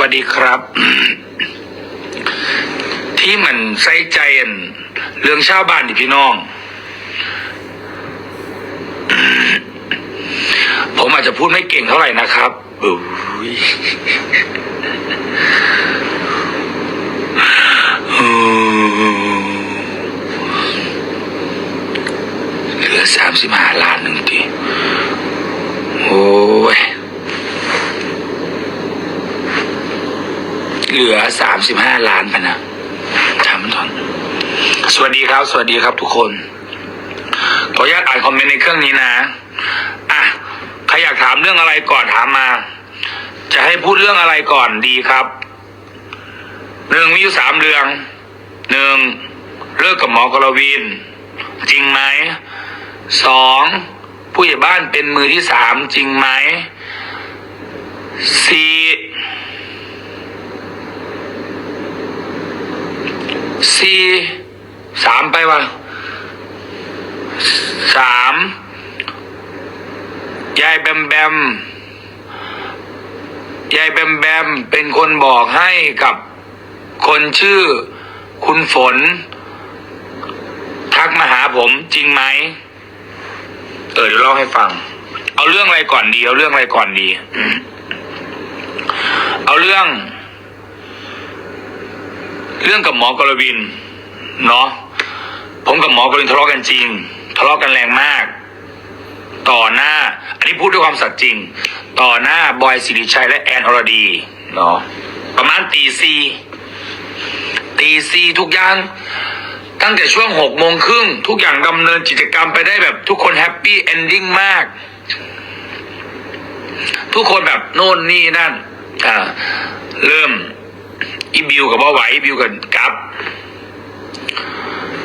วัสดีครับ ที่มันใส่ใจเรื่องชาวบ้านนี่พี่น้อง ผมอาจจะพูดไม่เก่งเท่าไหร่นะครับอุ้ยเหลือสามสิบห้าล้านหนึ่งทีโอ้ย เหลือสามสิบห้าล้านพะนะทำทอนสวัสดีครับ สวัสดีครับทุกคน ขออนุญาตอ่านคอมเมนต์ในเครื่องนี้นะ อะ ใครอยากถามเรื่องอะไรก่อนถามมา จะให้พูดเรื่องอะไรก่อนดีครับหนึ่งมีอยู่สามเรื่องหนึ่งเลิกกับหมอกรวิน จริงไหมสองผู้ใหญ่บ้านเป็นมือที่สามจริงไหมสี่ สี่สามไปวะสามยายแบมแบมยายแบมแบมเป็นคนบอกให้กับคนชื่อคุณฝน ทักมาหาผมจริงไหมเออเดี๋ยวเล่าให้ฟัง เอาเรื่องอะไรก่อนดี เอาเรื่องอะไรก่อนดี เอาเรื่อง เรื่องกับหมอกรวินเนาะผมกับหมอกรวินทะเลาะกันจริง ทะเลาะกันแรงมาก ต่อหน้า อันนี้พูดด้วยความสัตย์จริง ต่อหน้าบอยสิริชัยและแอนอรดีเนาะประมาณตีสี่ตีสี่ทุกอย่างตั้งแต่ช่วงหกโมงครึ่งทุกอย่างดำเนินกิจกรรมไปได้แบบ ทุกคนแฮปปี้เอนดิ้งมาก ทุกคนแบบโน่นนี่นั่น อ่า อีบิวกับว่าไหวบิวกับกับ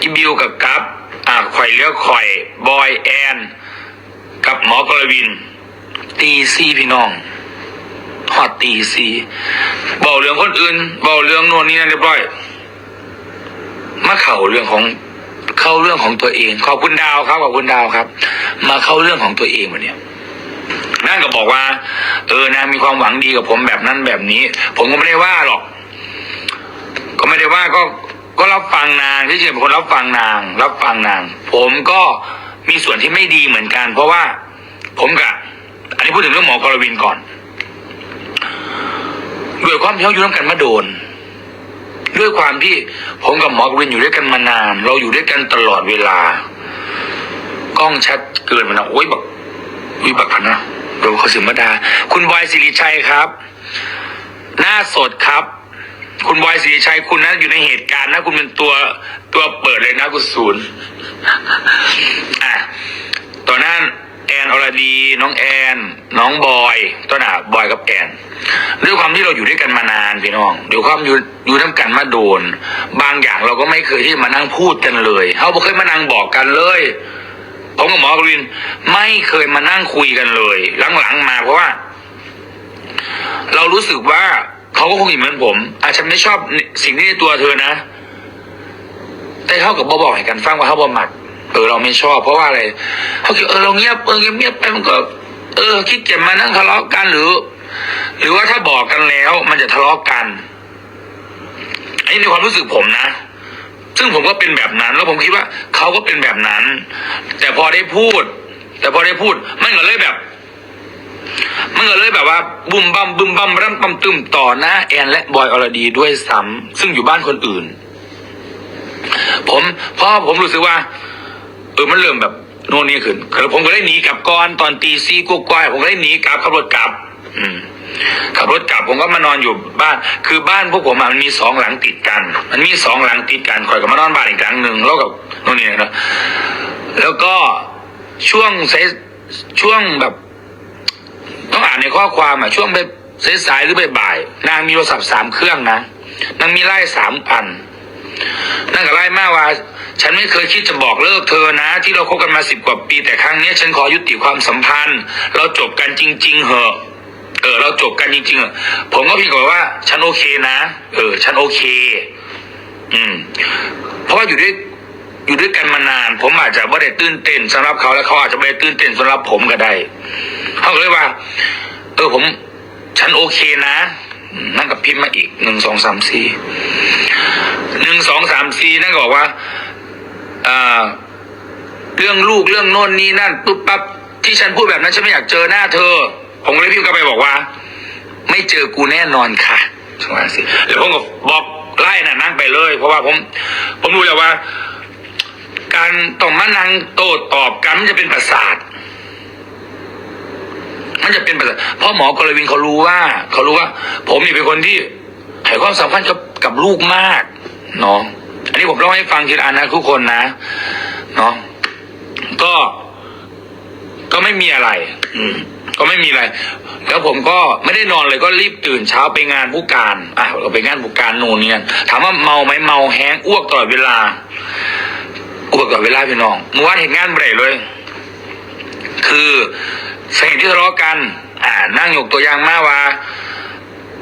อีบิวกับกับอ่าข่อยเลือกข่อย บอยแอน กับหมอกรวิน ตีซีพี่น้องฮอดตีซีเบาเรื่องคนอื่นเบาเรื่องโน่นนี่นั่นเรียบร้อยมาเข้าเรื่องของเข้าเรื่องของตัวเอง ขอบคุณดาวครับขอบคุณดาวครับ มาเข้าเรื่องของตัวเองวันนี้นั่นก็บอกว่า เออนางมีความหวังดีกับผมแบบนั้นแบบนี้ ผมก็ไม่ได้ว่าหรอก ก็ไม่ได้ว่าก็ก็รับฟังนางที่เฉยเป็นคนรับฟังนาง รับฟังนาง ผมก็มีส่วนที่ไม่ดีเหมือนกัน เพราะว่า ผมกับอันนี้พูดถึงเรื่องหมอกรวินก่อนด้วยความที่เขาอยู่ร่วมกันมาโดน ด้วยความที่ผมกับหมอกรวินอยู่ด้วยกันมานาน เราอยู่ด้วยกันตลอดเวลากล้องชัดเกินไปนะโอ้ยแบบวิบักพันนะโดนเขาสิมาดา คุณบอยสิริชัยครับ หน้าสดครับ คุณบอยสิริชัยคุณนะอยู่ในเหตุการณ์นะ คุณเป็นตัวตัวเปิดเลยนะคุณศูนย์อะตอนนั้นแอนอรดี น้องแอน น้องบอยต้นหนาบอยกับแอนด้วยความที่เราอยู่ด้วยกันมานานพี่น้องด้วยความอยู่อยู่น้ำกันมาโดน บางอย่างเราก็ไม่เคยที่มานั่งพูดกันเลยเขาบอกเคยมานั่งบอกกันเลยผมกับหมอกรินไม่เคยมานั่งคุยกันเลย หลังๆมาเพราะว่า เรารู้สึกว่า เขาก็คงเห็นเหมือนผมอาจจะไม่ชอบสิ่งที่ในตัวเธอนะ แต่เขากับบอกให้กันฟังว่าเขาบอมักเออเราไม่ชอบ เพราะว่าอะไรเขาคิดเออเราเงียบเออเงียบไปมันก็ เออคิดเก็บมานั่งทะเลาะกันหรือ หรือว่าถ้าบอกกันแล้ว มันจะทะเลาะกันอันนี้ในความรู้สึกผมนะ ซึ่งผมก็เป็นแบบนั้น แล้วผมคิดว่าเขาก็เป็นแบบนั้น แต่พอได้พูด แต่พอได้พูดมันก็เลยแบบ มันก็เลยแบบว่าบุมบัมบุมบัมรัมปัมตึมต่อหน้าแอนและบอยอรดีด้วยซ้ำซึ่งอยู่บ้านคนอื่น ผมพราะผมรู้สึกว่าเออมันเริ่มแบบโน่นนี่ขึ้นคือผมก็ได้หนีกลับก่อนตอนตีซี่กุ๊กก้อยผมก็ได้หนีกลับขับรถกลับ อืมขับรถกลับผมก็มานอนอยู่บ้าน คือบ้านพวกผมมันมีสองหลังติดกัน มันมีสองหลังติดกันคอยกับมานอนบ้านอีกหลังหนึ่งแล้วกับโน่นนี่นะแล้วก็ช่วงสายช่วงแบบ ต้องอ่านในข้อความอะช่วงไปสายๆหรือบ่ายๆนางมีโทรศัพท์สามเครื่องนะนางมีไล่สามอันนั่นก็ไล่มากว่า ฉันไม่เคยคิดจะบอกเลิกเธอนะ ที่เราคบกันมาสิบกว่าปี แต่ครั้งนี้ฉันขอยุติความสัมพันธ์ เราจบกันจริง ๆ เหอะเออ เราจบกันจริงๆเหอะผมก็พียงแต่ว่า ฉันโอเคนะ เออ ฉันโอเค อืม เพราะว่าอยู่ด้วยอยู่ด้วยกันมานาน ผมอาจจะไม่ได้ตื่นเต้นสำหรับเขาและเขาอาจจะไม่ได้ตื่นเต้นสำหรับผมก็ได้ เขาก็เลยว่า เออผม ฉันโอเคนะนั่นกับพิมพ์มาอีกหนึ่งสองสามสี่หนึ่งสองสามสี่นั่นก็บอกว่าอ่าเรื่องลูกเรื่องโน่นนี่นั่นปุ๊บปั๊บที่ฉันพูดแบบนั้นฉันไม่อยากเจอหน้าเธอ ผมเลยพิมพ์กลับไปบอกว่า ไม่เจอกูแน่นอนค่ะใช่ไหมสิแล้วผมก็บอกไล่น่ะนั่งไปเลย เพราะว่าผม ผมรู้แล้วว่า การต้องมานั่งโต้ตอบกันมันจะเป็นประสาท มันจะเป็นประสาทเพราะหมอกรวินเขารู้ว่าเขารู้ว่า ผมนี่เป็นคนที่ให้ความสำคัญกับกับลูกมากเนาะอันนี้ผมเล่าให้ฟังทีละอันนะทุกคนนะเนาะก็ก็ไม่มีอะไร อืม ก็ไม่มีอะไร แล้วผมก็ไม่ได้นอนเลยก็รีบตื่นเช้าไปงานผู้การ อะเราไปงานผู้การโน่นเนี่นั่นถามว่าเมาไหมเมาแห้งอ้วกตลอดเวลาอ้วกตลอดเวลาพี่น้องเมื่อวานเห็นงานเบรเลย คือ สาเหตุที่ทะเลาะกัน อ่า นั่งยกตัวอย่างมาว่า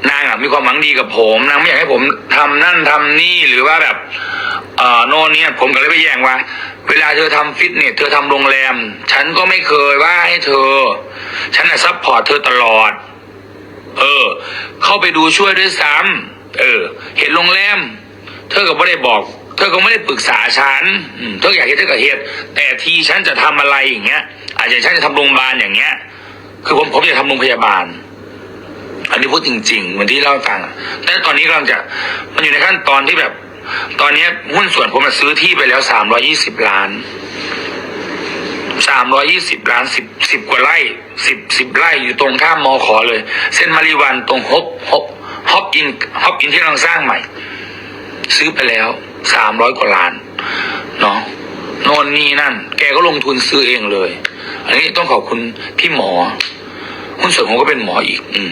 นางมีความหวังดีกับผม นางไม่อยากให้ผมทำนั่นทำนี่หรือว่าแบบ เอ่อโน่นเนี่ยผมก็เลยไปแย่งว่า เวลาเธอทำฟิตเนสเธอทำโรงแรม ฉันก็ไม่เคยว่าให้เธอ ฉันน่ะซัพพอร์ตเธอตลอด เออ เข้าไปดูช่วยด้วยซ้ำเออ เห็นโรงแรม เธอก็ไม่ได้บอก เธอก็ไม่ได้ปรึกษาฉันเธออยากเห็นเธอก็เห็นแต่ทีฉันจะทำอะไรอย่างเงี้ย อาจจะฉันจะทำโรงพยาบาลอย่างเงี้ย คือผมผมจะทำโรงพยาบาล อันนี้พูดจริงๆเหมือนที่เล่าฟังแต่ตอนนี้กำลังจะมันอยู่ในขั้นตอนที่แบบ ตอนนี้หุ้นส่วนผมอะซื้อที่ไปแล้วสามร้อยี่สิบล้านสามร้อยี่สิบล้านสิบสิบกว่าไร่สิบสิบไร่อยู่ตรงข้ามมอขอเลย เส้นมาริวันตรงฮบฮบฮอบอินฮอบอินที่กำลังสร้างใหม่ ซื้อไปแล้ว สามร้อยกว่าล้านเนาะโนนนี่นั่น แกก็ลงทุนซื้อเองเลย อันนี้ต้องขอบคุณพี่หมอหุ้นส่วนผมก็เป็นหมออีก อืม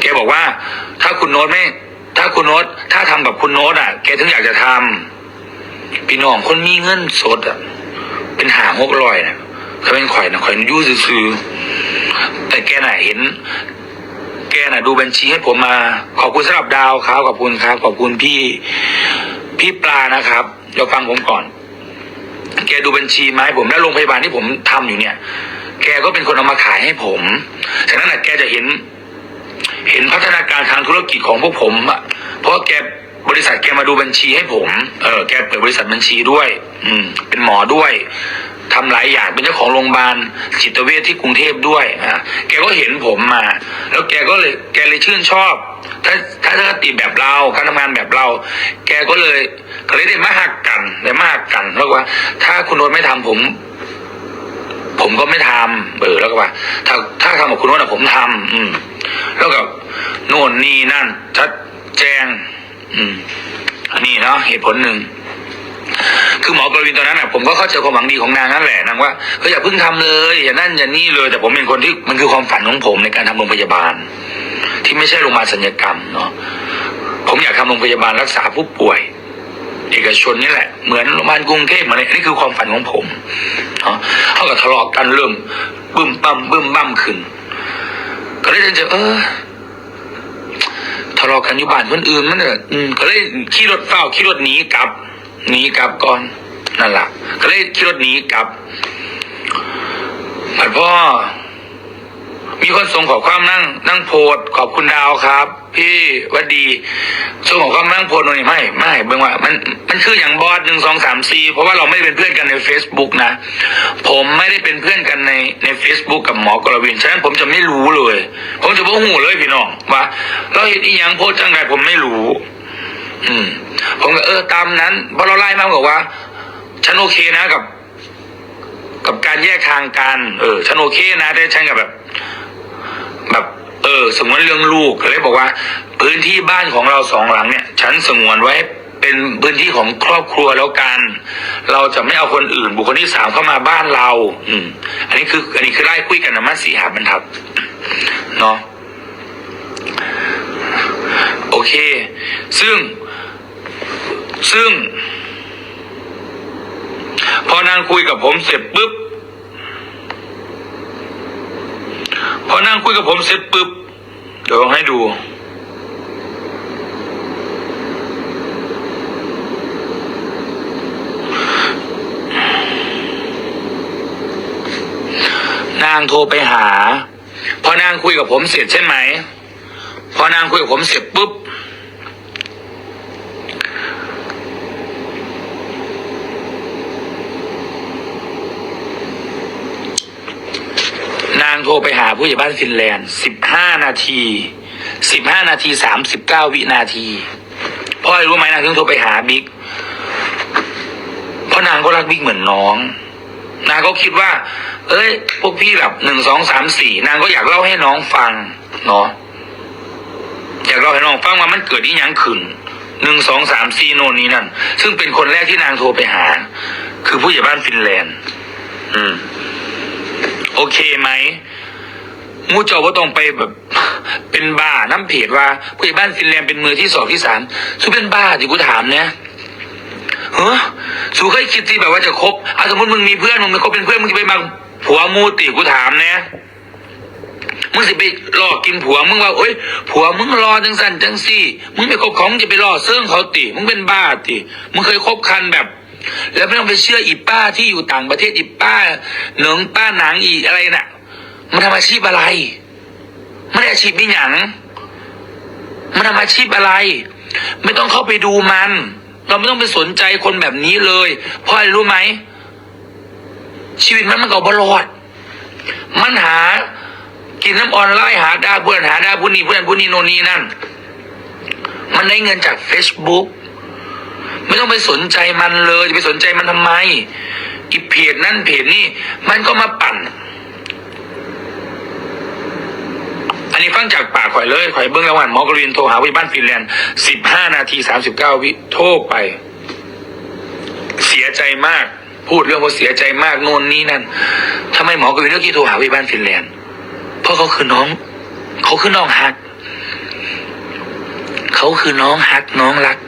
แกบอกว่า ถ้าคุณโน้ตไม่ ถ้าคุณโน้ตถ้าทำแบบคุณโน้ตอะ แกถึงอยากจะทำพี่น้องคนมีเงินสดอะ เป็นหาหกร้อยนะถ้าเป็นข่อยนะข่อยยุ่ซื้อๆแต่แกน่ะเห็น กน่ะดูบัญชีให้ผมมา ขอบคุณสำหรับดาวครับขอบคุณครับ ขอบคุณพี่พี่ปลานะครับเดี๋ยวฟังผมก่อน แกดูบัญชีมาให้ผมและโรงพยาบาลที่ผมทำอยู่เนี่ย แกก็เป็นคนเอามาขายให้ผมฉะนั้นน่ะแกจะเห็น เห็นพัฒนาการทางธุรกิจของพวกผมอะเพราะแกบริษัทแกมาดูบัญชีให้ผม เออ แกเปิดบริษัทบัญชีด้วย อืม เป็นหมอด้วย ทำหลายอย่างเป็นเจ้าของโรงพยาบาลจิตเวชที่กรุงเทพด้วยอะแกก็เห็นผมมา แล้วแกก็เลยแกเลยชื่นชอบถ้าถ้าถ้าติแบบเราการทำงานแบบเรา แกก็เลยก็เลยได้มาหักกันได้มาหักกันแล้วก็ว่า ถ้าคุณโนตไม่ทำผมผมก็ไม่ทำเออแล้วก็ว่า ถ้าถ้าทำกับคุณโน้นอะผมทำอืม แล้วก็โน่นนี่นั่นชัดแจ้งอืม อันนี้เนาะเหตุผลหนึ่ง คือหมอกรวินตอนนั้นอะผมก็เข้าใจความหวังดีของนางนั่นแหละนางว่าเฮ้ยอย่าเพิ่งทำเลยอย่านั่นอย่านี่เลย แต่ผมเป็นคนที่มันคือความฝันของผมในการทำโรงพยาบาล ที่ไม่ใช่โรงพยาบาลศัลยกรรมเนาะผมอยากทำโรงพยาบาลรักษาผู้ป่วย เอกชนนี่แหละ เหมือนโรงพยาบาลกรุงเทพมือนอะไรนนี้คือความฝันของผมเนาะเขาก็ทะเลาะกันเริ่มบึ้มปั้มบึ้มบั้มขึ้น ก็เลยจะเออทะเลาะกันอยู่บ้านคนอื่นมันเนี่ยอืมก็เลยขี่รถเฝ้าขี่รถหนีกลับ หนีกลับก่อนนั่นแหละก็เลยขี่รถหนีกลับผัดพ่อ มีคนส่งขอความนั่ง นั่งโพดขอบคุณดาวครับ พี่วัดดีส่งขอความนั่งโพดหน่อยไม่ไม่เบิ่งว่า มันมันคืออย่างบอสหนึ่งสองสามสี่เพราะว่าเราไม่ได้เป็นเพื่อนกันใน Facebook นะ ผมไม่ได้เป็นเพื่อนกันในใน Facebook กับหมอกรวินฉะนั้นผมจะไม่รู้เลย ผมจะบ่หูเลยพี่น้องว่าเราเห็นอีหยังโพสต์จังไรผมไม่รู้ อืม ผมก็เออตามนั้นเพราะเราไล่มาบอกว่า ฉันโอเคนะกับ กับการแยกทางกันเออ ฉันโอเคนะแต่ฉันกับแบบ แบบ เออ สงวนเรื่องลูกเลยบอกว่า พื้นที่บ้านของเราสองหลังเนี่ย ฉันสงวนไว้เป็นพื้นที่ของครอบครัวแล้วกัน เราจะไม่เอาคนอื่น บุคคลที่สามเข้ามาบ้านเรา อืม อันนี้คือ อันนี้คือไล่คุยกันนะมาสีหาบรรทัดเนาะโอเค ซึ่ง ซึ่ง พอนางคุยกับผมเสร็จปุ๊บ พอนั่งคุยกับผมเสร็จปุ๊บ เดี๋ยวให้ดูนางโทรไปหา พอนางคุยกับผมเสร็จใช่ไหม พอนางคุยกับผมเสร็จปุ๊บางโทรไปหาผู้ใหญ่บ้านฟินแลนด์สิบห้านาทีสิบห้านาทีสามสิบเก้าวินาทีพราะอไรรู้ไหมนางถึงโทรไปหาบิ๊กเพราะนางก็รักบิ๊กเหมือนน้อง นางก็คิดว่า เอ้ย พวกพี่แบบหนึ่งสองสามสี่นางก็อยากเล่าให้น้องฟังเนาะอยากเล่าให้น้องฟังว่ามันเกิดที่ยังขึ้นหนึ่งสองสามสี่โน่นนี้นั่นซึ่งเป็นคนแรกที่นางโทรไปหา คือผู้ใหญ่บ้านฟินแลนด์ อืม โอเคไหมมูเจาว่าต้องไปแบบ เป็นบ้าน้ำเพจว่าผู้ใหญ่บ้านฟินแลนด์เป็นมือที่สองที่สามซูเป็นบ้าที่กูถามเนี่ยเฮ้อสูเคยคิดที่แบบว่าจะคบอะสมมติมึงมีเพื่อนมึงไปคบเป็นเพื่อนมึงจะไปบังผัวมูติกูถามเนี่ยมึงสิไปรอกินผัวมึงว่าโอ้ยผัวมึงรอจังสันจังสี่ มึงไปคบของมึงจะไปรอเสื่องเขาติ มึงเป็นบ้าติมึงเคยคบคันแบบ แล้วไม่ต้องไปเชื่ออีป้าที่อยู่ต่างประเทศอีป้าเหนงป้าหนังอีอะไรน่ะ มันทำอาชีพอะไรไม่ได้อาชีพนี่หยังมันทำอาชีพอะไร ไม่ต้องเข้าไปดูมัน เราไม่ต้องไปสนใจคนแบบนี้เลยเพราะอะไรรู้ไหมชีวิตมันมันก็บรอด มันหา กินน้ำออนไลน์หาดาเพื่อนหาดาผู้นี้เพื่อนผู้นี้โนนนี่นั่น มันได้เงินจาก Facebook ไม่ต้องไปสนใจมันเลยจะไปสนใจมันทำไมอีเพจนั่นเพจนี่มันก็มาปั่น อันนี้ฟังจากปากข่อยเลยข่อยเบิ้องแล้ววันหมอกรีนโทรหาวิบ้านฟินแลนด์สิบห้านาทีสามสิบเก้าวิโทรไป เสียใจมาก พูดเรื่องว่าเสียใจมากโน่นนี่นั่นทำไมหมอกรีนเลือกที่โทรหาวิบ้านฟินแลนด์เพราะเขาคือน้อง เขาคือน้องฮัก เขาคือน้องฮักน้องรัก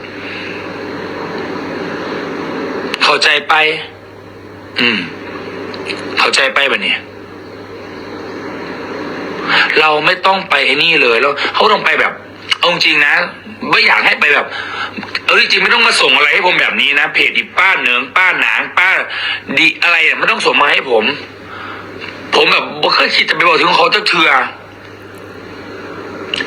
เข้าใจไป อืม เข้าใจไปแบบนี้เราไม่ต้องไปไอ้นี่เลยแล้วเขาต้องไปแบบเอาจริงนะไม่อยากให้ไปแบบ เออจริงไม่ต้องมาส่งอะไรให้ผมแบบนี้นะเพจดิป้าเหนืองป้าหนางป้าดีอะไรเนี่ยไม่ต้องส่งมาให้ผม ผมแบบไม่เคยคิดจะไปบอกถึงเขาจะเถื่อ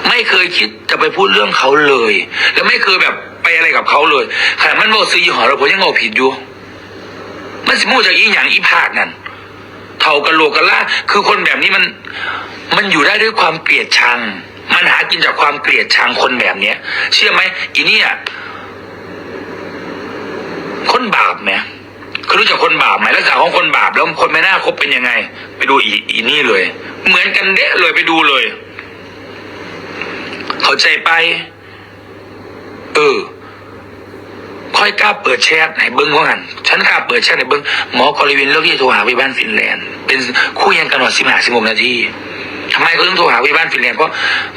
ไม่เคยคิดจะไปพูดเรื่องเขาเลย แล้วไม่เคยแบบไปอะไรกับเขาเลยขนาดมันบอกซื้อยี่ห้อเราผมยังเอาผิดอยู่ มันสมูจากอีหยังอีภาคนั่นเท่ากะโหลกกะล่าคือคนแบบนี้มัน มันอยู่ได้ด้วยความเกลียดชัง มันหากินจากความเกลียดชังคนแบบเนี้ย เชื่อไหมอีเนี่ยคนบาปไหมคือรู้จักคนบาปไหมลักษณะของคนบาปแล้วคนไม่น่าคบเป็นยังไง ไปดูอีอีนี่เลย เหมือนกันเด้เลยไปดูเลย เข้าใจไป เออ ค่อยกล้าเปิดแชทไหนเบิ้งว่างันฉันกล้าเปิดแชทไหนเบิ้งหมอกอลิวินเลือกที่จะโทรหาวิบ้านฟินแลนด์เป็นคู่ยังกันหนอสิบห้าสิบหกนาทีทำไมเขาต้องโทรหาวิบ้านฟินแลนด์เพราะ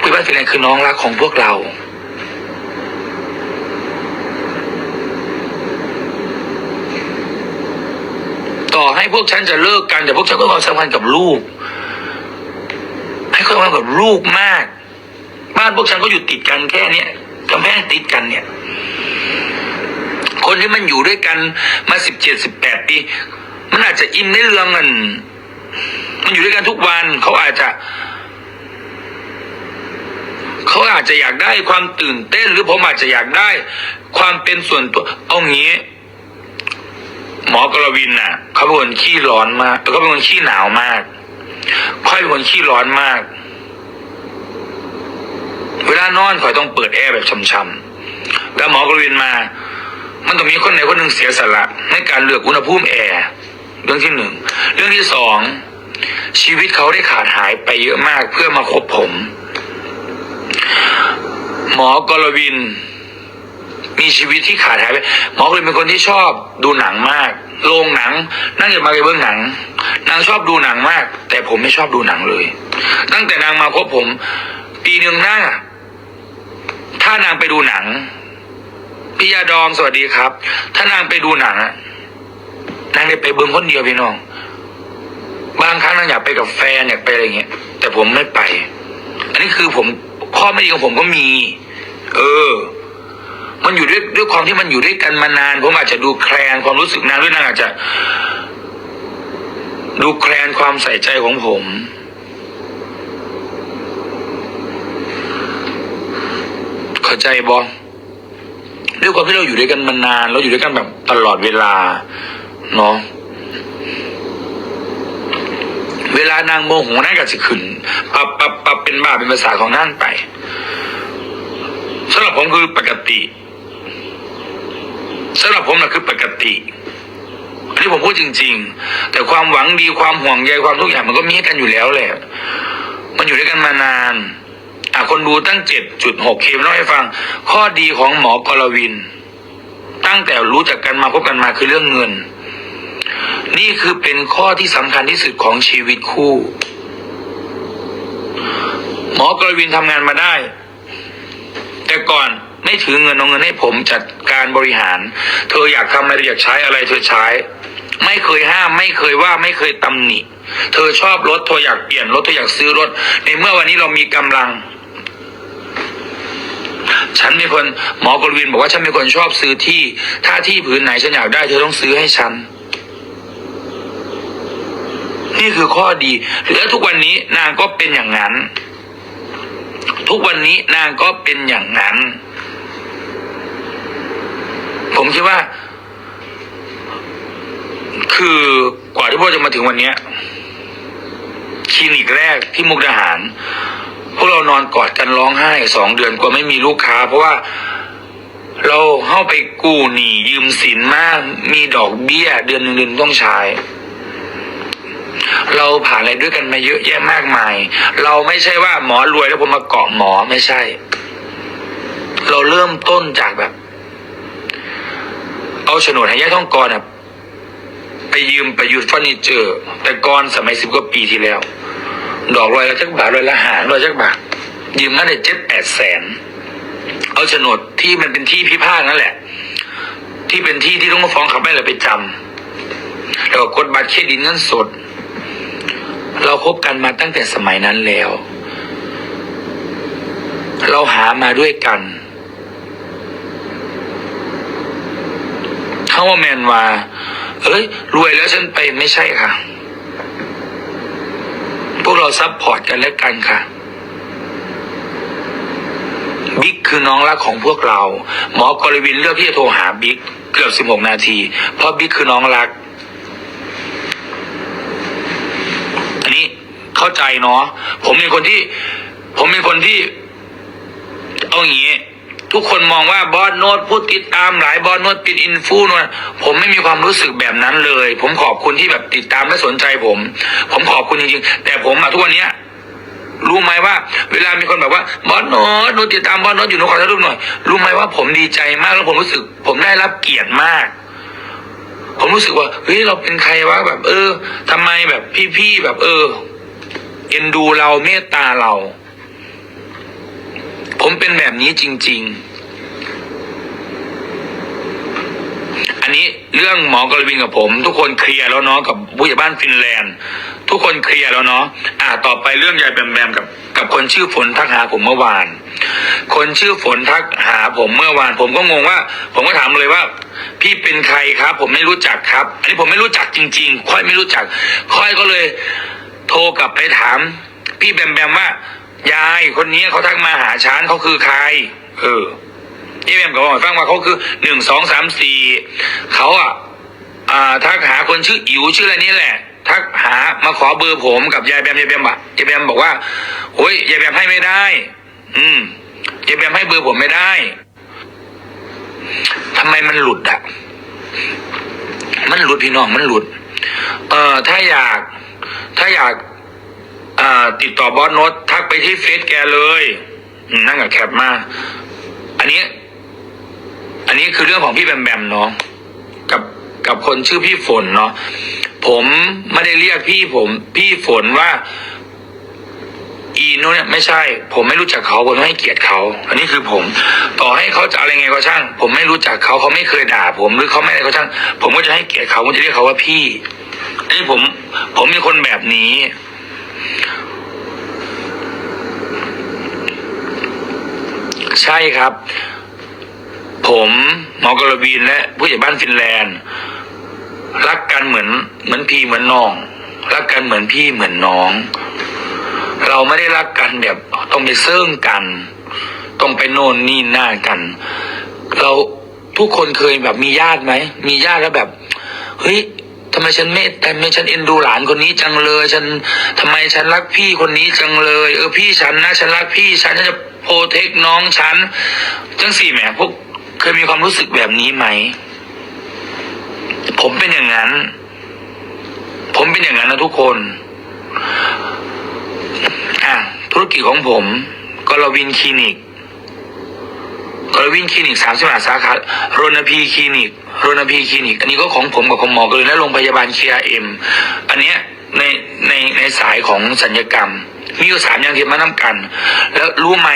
วิบ้านฟินแลนด์คือน้องรักของพวกเราต่อให้พวกฉันจะเลิกกันแต่พวกฉันก็ความสัมพันธ์กับลูก ให้ความสัมพันธ์กับลูกมาก บ้านพวกฉันก็อยู่ติดกันแค่เนี้ยกำแพงติดกันเนี่ย คนที่มันอยู่ด้วยกันมาสิบเจ็ดสิบแปดปี มันอาจจะอินในเรื่องมันมันอยู่ด้วยกันทุกวันเขาอาจจะเขาอาจจะอยากได้ความตื่นเต้น หรือผมอาจจะอยากได้ ความเป็นส่วนตัวเอางี้ หมอกรวินน่ะเขาเป็นคนขี้ร้อนมากแล้วก็เป็นคนขี้หนาวมากค่อยเป็นคนขี้ร้อนมาก เวลานอนคอยต้องเปิดแอร์แบบช่ำๆแล้วหมอกรวินมา มันต้องมีคนไหนคนหนึ่งเสียสละในการเลือกอุณหภูมิแอร์เรื่องที่หนึ่งเรื่องที่สองชีวิตเขาได้ขาดหายไปเยอะมากเพื่อมาคบผม หมอกรวิน มีชีวิตที่ขาดหายไป หมอกรวินเป็นคนที่ชอบดูหนังมากโรงหนัง นั่งอยู่มาไปเบื้องหนัง นางชอบดูหนังมาก แต่ผมไม่ชอบดูหนังเลย ตั้งแต่นางมาคบผม ปีหนึ่งหน้า ถ้านางไปดูหนัง พี่ยาดองสวัสดีครับ ถ้านางไปดูหนังนางได้ไปเบิ้งคนเดียวพี่น้อง บางครั้งนางอยากไปกับแฟนอยากไปอะไรเงี้ย แต่ผมไม่ไป อันนี้คือผมข้อไม่ดีของผมก็มี เออ มันอยู่ด้วยด้วยความที่มันอยู่ด้วยกันมานาน ผมอาจจะดูแคลนความรู้สึกนางด้วยนางอาจจะ ดูแคลนความใส่ใจของผมเข้าใจบอ ด้วยความที่เราอยู่ด้วยกันมานาน เราอยู่ด้วยกันแบบตลอดเวลา เนาะเวลานางโมโหนั่นก็จะขึ้นปรับปรับปรับเป็นบ้าเป็นภาษาของนั่นไปสำหรับผมคือปกติสำหรับผมนะคือปกติอันนี้ผมพูดจริง ๆ แต่ความหวังดีความห่วงใยความทุกอย่างมันก็มีให้กันอยู่แล้วแหละ มันอยู่ด้วยกันมานาน อะคนดูตั้งเจ็ดจุดหกเคมเล่าให้ฟัง ข้อดีของหมอกรวิน ตั้งแต่รู้จักกันมาพบกันมาคือเรื่องเงิน นี่คือเป็นข้อที่สำคัญที่สุดของชีวิตคู่ หมอกรวินทำงานมาได้ แต่ก่อนไม่ถือเงินเอาเงินให้ผมจัดการบริหาร เธออยากทำอะไรอยากใช้อะไรเธอใช้ ไม่เคยห้ามไม่เคยว่าไม่เคยตำหนิ เธอชอบรถเธออยากเปลี่ยนรถเธออยากซื้อรถ ในเมื่อวันนี้เรามีกำลัง ฉันเป็นคนหมอกรวินบอกว่าฉันเป็นคนชอบซื้อที่ ถ้าที่ผืนไหนฉันอยากได้เธอต้องซื้อให้ฉัน นี่คือข้อดี แล้วทุกวันนี้นางก็เป็นอย่างนั้น ทุกวันนี้นางก็เป็นอย่างนั้น ผมคิดว่า คือกว่าที่พ่อจะมาถึงวันนี้คลินิกแรกที่มุกดาหาร พวกเรานอนกอดกันร้องไห้สองเดือนกว่าไม่มีลูกค้า เพราะว่าเราเข้าไปกู้หนี้ยืมสินมาก มีดอกเบี้ย เดือนหนึ่งเดือนต้องใช้เราผ่านอะไรด้วยกันมาเยอะแยะมากมาย เราไม่ใช่ว่าหมอรวยแล้วผมมาเกาะหมอไม่ใช่ เราเริ่มต้นจากแบบ เอาโฉนดให้ย่าท่องกรอะไปยืมไปยุดเฟอร์นิเจอร์ แต่ก่อนสมัยสิบกว่าปีที่แล้ว ดอกรอยละจักบาทรอยละหารอยจักบาทยืมมาได้เจ็ดแปดแสนเอาโฉนดที่มันเป็นที่พิพาทนั่นแหละ ที่เป็นที่ที่ต้องมาฟ้องเขาไม่เลยไปจำแล้วก็กดบัตรเครดิตเงินสด เราคบกันมาตั้งแต่สมัยนั้นแล้ว เราหามาด้วยกันเขาว่าแมนว่าเอ้ยรวยแล้วฉันไปไม่ใช่ค่ะ พวกเราซัพพอร์ตกันและกันค่ะบิ๊กคือน้องรักของพวกเรา หมอกรวินเลือกที่จะโทรหาบิ๊กเกือบสิบหกนาที เพราะบิ๊กคือน้องรัก อันนี้เข้าใจเนาะผมเป็นคนที่ ผมเป็นคนที่ เอาอย่างนี้ ทุกคนมองว่าบอสโน้ตผู้ติดตามหลายบอสโน้ตเป็นอินฟูโนตผมไม่มีความรู้สึกแบบนั้นเลย ผมขอบคุณที่แบบติดตามและสนใจผม ผมขอบคุณจริงๆ แต่ผมอะทุกวันเนี้ยรู้ไหมว่า เวลามีคนแบบว่าบอสโน้ตหนูติดตามบอสโน้ตอยู่หนูขอถ่ายรูปหน่อย รู้ไหมว่าผมดีใจมากแล้วผมรู้สึก ผมได้รับเกียรติมากผมรู้สึกว่าเฮ้ยเราเป็นใครวะแบบ เออทำไมแบบพี่ๆแบบ เออ เอ็นดูเราเมตตาเรา ผมเป็นแบบนี้จริง ๆ อันนี้เรื่องหมอกรวินกับผม ทุกคนเคลียร์แล้วเนาะกับผู้ใหญ่บ้านฟินแลนด์ ทุกคนเคลียร์แล้วเนาะอ่าต่อไปเรื่องยายแบมแบมกับกับคนชื่อฝนทักหาผมเมื่อวาน คนชื่อฝนทักหาผมเมื่อวาน ผมก็งงว่า ผมก็ถามเลยว่า พี่เป็นใครครับ ผมไม่รู้จักครับ อันนี้ผมไม่รู้จักจริง ๆ ค่อยไม่รู้จัก ค่อยก็เลย โทรกลับไปถาม พี่แบมแบมว่า ยายคนนี้เขาทักมาหาฉันเขาคือใคร เออพี่แบมก็บอกฟังว่าเขาคือหนึ่งสองสามสี่เขาอะอ่าทักหาคนชื่ออิ๋วชื่ออะไรนี่แหละ ทักหามาขอเบอร์ผมกับยายแบมยายแบมบอกยายแบมบอกว่าโอ้ยยายแบมให้ไม่ได้ อืมยายแบมให้เบอร์ผมไม่ได้ทำไมมันหลุดอะ มันหลุดพี่น้องมันหลุด เอ่อถ้าอยาก ถ้าอยาก ติดต่อบอสโนตทักไปที่เฟซแกเลยนั่งกับแคปมา อันนี้ อันนี้คือเรื่องของพี่แบมแบมเนาะกับกับคนชื่อพี่ฝนเนาะผมไม่ได้เรียกพี่ผม พี่ฝนว่า อีนู้นเนี่ยไม่ใช่ ผมไม่รู้จักเขาผมไม่ให้เกียรติเขา อันนี้คือผม ต่อให้เขาจะอะไรไงก็ช่าง ผมไม่รู้จักเขาเขาไม่เคยด่า ผมหรือเขาไม่อะไรก็ช่าง ผมก็จะให้เกียรติเขาผมจะเรียกเขาว่าพี่อันนี้ผม ผมเป็นคนแบบนี้ ใช่ครับ ผมหมอกรวีนและผู้ใหญ่บ้านฟินแลนด์ รักกันเหมือนเหมือนพี่เหมือนน้อง รักกันเหมือนพี่เหมือนน้อง เราไม่ได้รักกันแบบต้องไปเซิ่งกันตต้องไปโน่นนี่หน้ากัน เราทุกคนเคยแบบมีญาติไหมมีญาติแล้วแบบเฮ้ย ทำไมฉันเมตแต่ไม่ฉันเอ็นดูหลานคนนี้จังเลย ฉันทำไมฉันรักพี่คนนี้จังเลย เออพี่ฉันนะฉันรักพี่ฉันฉันจะโปรเทคน้องฉันจังสี่แหมพวกเคยมีความรู้สึกแบบนี้ไหม ผมเป็นอย่างนั้น ผมเป็นอย่างนั้นนะทุกคนอะธุรกิจของผมกรวินคลินิก กรวินคลินิกสามสิบสาขาโรนพีคลินิกโรนพีคลินิก อันนี้ก็ของผมกับของหมอกันเลยและโรงพยาบาลเคเอ็มอันเนี้ยในในในสายของสัญญกรรม มีอยู่สามอย่างที่มาน้ำกัน แล้วรู้ไหม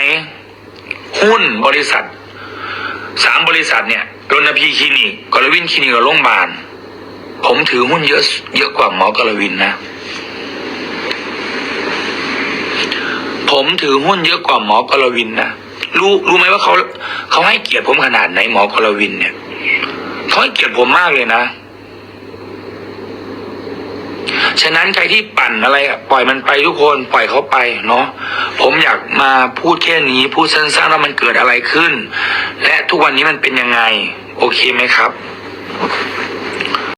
หุ้นบริษัทสามบริษัทเนี่ยโรนพีคลินิกกรวินคลินิกกับโรงพยาบาลผมถือหุ้นเยอะเยอะกว่าหมอกรวินนะ ผมถือหุ้นเยอะกว่าหมอกรวินนะ รู้รู้ไหมว่าเขาเขาให้เกียรติผมขนาดไหนหมอกรวินเนี่ยเขาให้เกียรติผมมากเลยนะ ฉะนั้นใครที่ปั่นอะไรปล่อยมันไปทุกคนปล่อยเขาไปเนาะผมอยากมาพูดแค่นี้พูดสั้นๆว่ามันเกิดอะไรขึ้น และทุกวันนี้มันเป็นยังไง โอเคไหมครับ